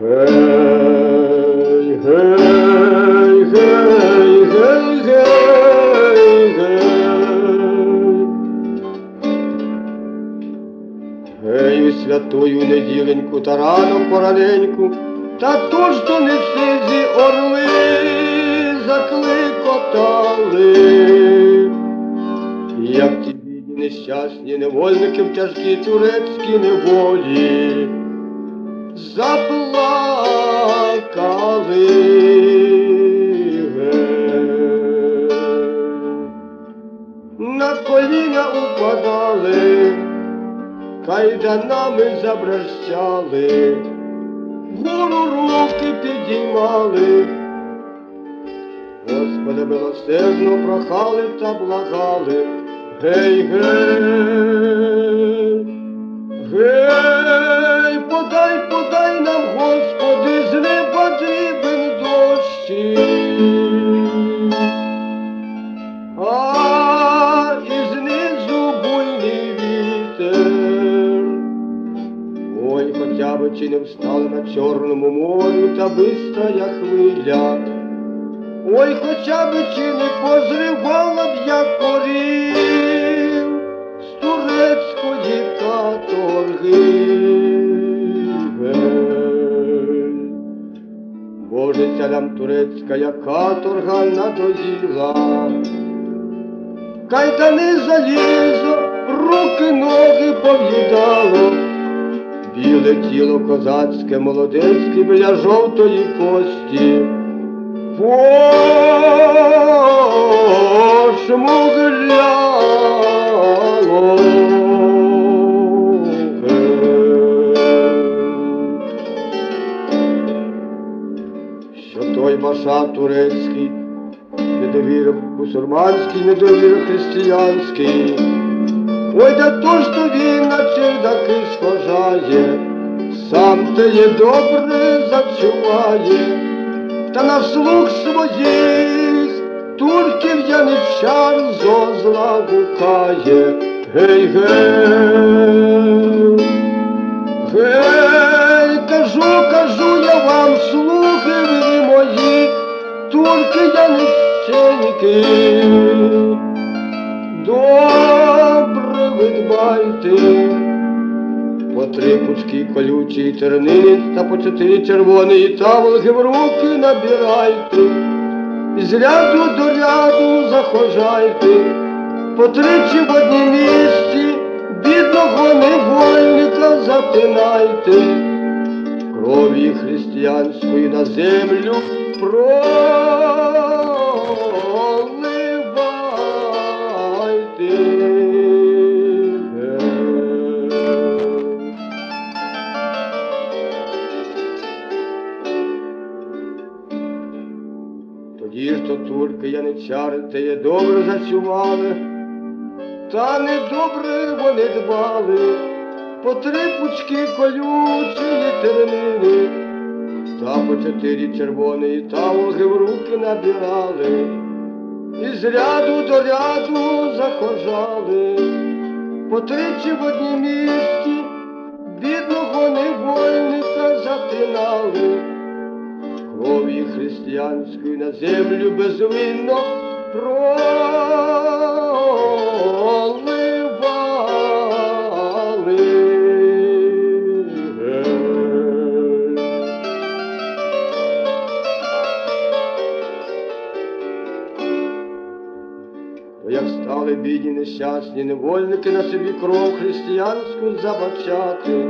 Гей, гей, гей, гей, гей, гей. Гей, святую неділеньку та рано пораненьку, та то ж то не орли закликотали. Як ті бідні нещасні невольники в тяжкій турецькій неволі заплакали. На коліна упадали, кайданами забращали, вгору руки підіймали. Господи милосердно прохали та благали. Гей, гей, гей, дощі. А і знизу буйний вітер. Ой, хоча б чи не встали на Чорному морю та бистрая хвиля. Ой, хоча б чи не позривала б я корів з турецької каторги. Царям турецька каторга надоїла. Кайдани залізо, руки, ноги пов'їдало. Біле тіло козацьке, молодецьке біля жовтої кості. Пошмугляло. Баша турецький, недовір мусульманський, недовір християнський. Ой, да то ж то він на чердаки схожає, сам те є добре зачуває, та на слух своїх турків яничар зо зла гукає. Гей, гей, гей, яниченьки. Добре ви дбайте, по три пучки колючі тернини та по чотири червоні таволги в руки набирайте, з ряду до ряду захожайте, по тричі в одній місці бідного невольника затинайте, крові християнської на землю проливайте. То турки яничари теє добре зачували, та недобре вони дбали, по три пучки колючої тернини, та по чотири червоні таволги в руки набирали, і з ряду до ряду захожали, по тричі в одній місті бідного невольника затинали крові християнської на землю безвинно проливали. Як стали бідні нещасні невольники на собі кров християнську забачати,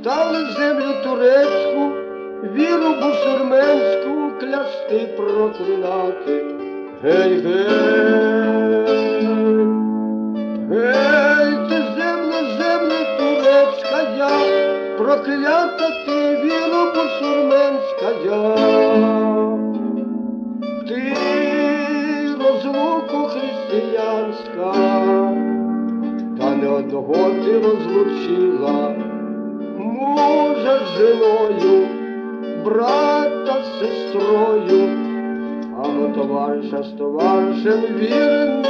стали землю турецьку, віру бусурменську клясти проклинати. Гей, гей, гей, ти земля, земля турецька я, проклята ти віру бусурменська я. Ти розлуку християнська, та не одного ти розлучила, мужа з женою, брата з сестрою, або товариша з товаришем вірне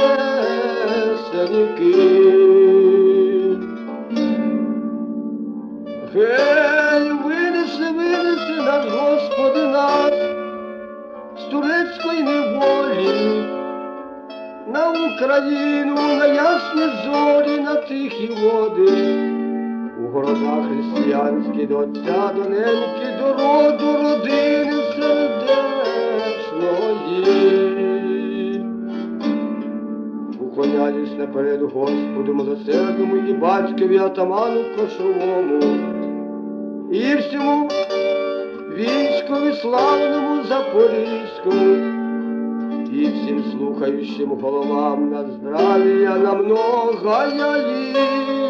синики. Гей, винесли, винесли наш Господи нас з турецької неволі на Україну, на ясні зорі, на тихі води, у городах християнські до отця до неньки, до роду родини сердечної. Уклоняюсь наперед Господу милосердному і батькові атаману кошовому, і всьому військові славному Запорізькому, і всім слухаючим головам на здравія на многая літа.